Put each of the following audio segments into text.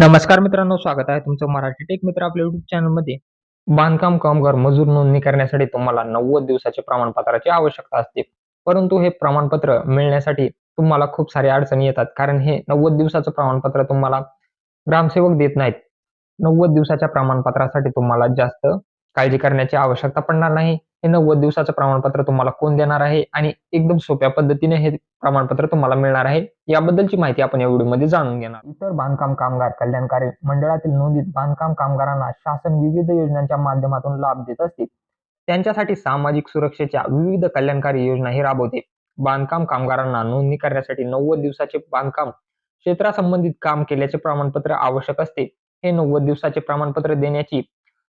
नमस्कार मित्रांनो स्वागत आहे तुमचं मराठी टेक मित्र आपल्या युट्यूब चॅनलमध्ये बांधकाम कामगार मजूर नोंदणी करण्यासाठी तुम्हाला नव्वद दिवसाच्या प्रमाणपत्राची आवश्यकता असते. परंतु हे प्रमाणपत्र मिळण्यासाठी तुम्हाला खूप साऱ्या अडचणी येतात कारण हे नव्वद दिवसाचं प्रमाणपत्र तुम्हाला ग्रामसेवक देत नाहीत. नव्वद दिवसाच्या प्रमाणपत्रासाठी तुम्हाला जास्त काळजी करण्याची आवश्यकता पडणार नाही. हे नव्वद दिवसाचं प्रमाणपत्र तुम्हाला कोण देणार आहे आणि एकदम सोप्या पद्धतीने हे प्रमाणपत्र तुम्हाला मिळणार आहे याबद्दलची माहिती आपण या व्हिडिओमध्ये जाणून घेणार. इतर बांधकाम कामगार कल्याणकारी मंडळातील नोंदीत बांधकाम कामगारांना शासन विविध योजनांच्या माध्यमातून लाभ देत असते त्यांच्यासाठी सामाजिक सुरक्षेच्या विविध कल्याणकारी योजना ही राबवते. बांधकाम कामगारांना नोंदणी करण्यासाठी नव्वद दिवसाचे बांधकाम क्षेत्रासंबंधित काम केल्याचे प्रमाणपत्र आवश्यक असते. हे नव्वद दिवसाचे प्रमाणपत्र देण्याची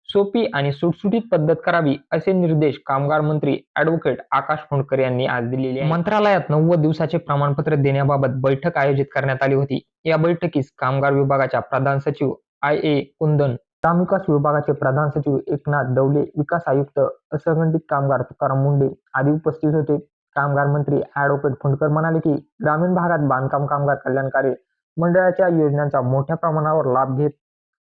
सोपी आणि सुटसुटीत पद्धत करावी असे निर्देश कामगार मंत्री ऍडव्होकेट आकाश फोंडकर यांनी आज दिलेले मंत्रालयात नव्वद दिवसाचे प्रमाणपत्र देण्याबाबत बैठक आयोजित करण्यात आली होती. या बैठकीस कामगार विभागाच्या प्रधान सचिव आय ए कुंदन ग्रामविकास विभागाचे प्रधान सचिव एकनाथ डवले विकास आयुक्त असंघटित कामगार तुकाराम मुंडे आदी उपस्थित होते. कामगार मंत्री ऍडव्होकेट फुंडकर म्हणाले की ग्रामीण भागात बांधकाम कामगार कल्याणकारी मंडळाच्या योजनांचा मोठ्या प्रमाणावर लाभ घेत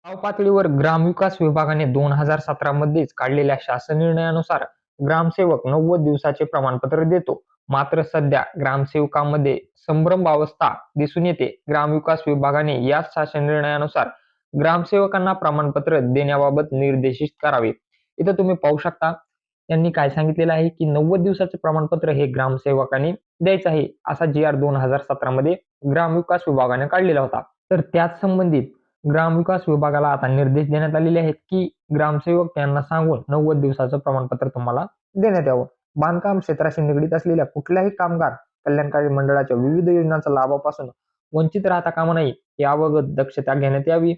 गाव पातळीवर ग्रामविकास विभागाने दोन हजार सतरा मध्येच काढलेल्या शासन निर्णयानुसार ग्रामसेवक नव्वद दिवसाचे प्रमाणपत्र देतो. मात्र सध्या ग्रामसेवकामध्ये संभ्रम अवस्था दिसून येते. ग्रामविकास विभागाने याच शासन निर्णयानुसार ग्रामसेवकांना प्रमाणपत्र देण्याबाबत निर्देशित करावे. इथं तुम्ही पाहू शकता त्यांनी काय सांगितलेलं आहे की नव्वद दिवसाचे प्रमाणपत्र हे ग्रामसेवकांनी द्यायचं आहे असा जी आर दोन हजार सतरा मध्ये ग्रामविकास विभागाने काढलेला होता. तर त्याच संबंधित ग्रामविकास विभागाला आता निर्देश देण्यात आलेले आहेत की ग्रामसेवक यांना सांगून नव्वद दिवसाचं प्रमाणपत्र तुम्हाला देण्यात यावं. बांधकाम क्षेत्राशी निगडीत असलेल्या कुठल्याही कामगार कल्याणकारी मंडळाच्या विविध योजनांचा लाभापासून वंचित राहता कामा नये याबाबत दक्षता घेण्यात यावी.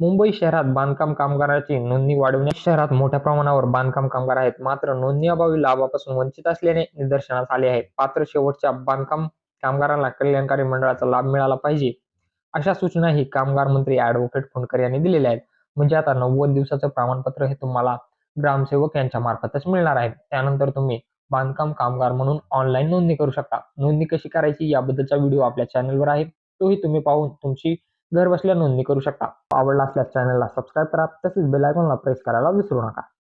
मुंबई शहरात बांधकाम कामगाराची नोंदणी वाढवण्यास शहरात मोठ्या प्रमाणावर बांधकाम कामगार आहेत. मात्र नोंदणी अभावी लाभापासून वंचित असल्याने निदर्शनास आले आहे पात्र शेवटच्या बांधकाम कामगारांना कल्याणकारी मंडळाचा लाभ मिळाला पाहिजे. अशा सूचनाही कामगार मंत्री ऍडव्होकेट फुंडकर यांनी दिलेल्या आहेत. म्हणजे आता नव्वद दिवसाचं प्रमाणपत्र हे तुम्हाला ग्रामसेवक यांच्या मार्फतच मिळणार आहे. त्यानंतर तुम्ही बांधकाम कामगार म्हणून ऑनलाईन नोंदणी करू शकता. नोंदणी कशी करायची याबद्दलचा व्हिडिओ आपल्या चॅनलवर आहे. तोही तुम्ही पाहून तुमची घर बसल्या नोंदणी करू शकता. आवडला असल्यास चॅनलला सबस्क्राईब करा. तसेच बेलायकॉनला प्रेस करायला विसरू नका.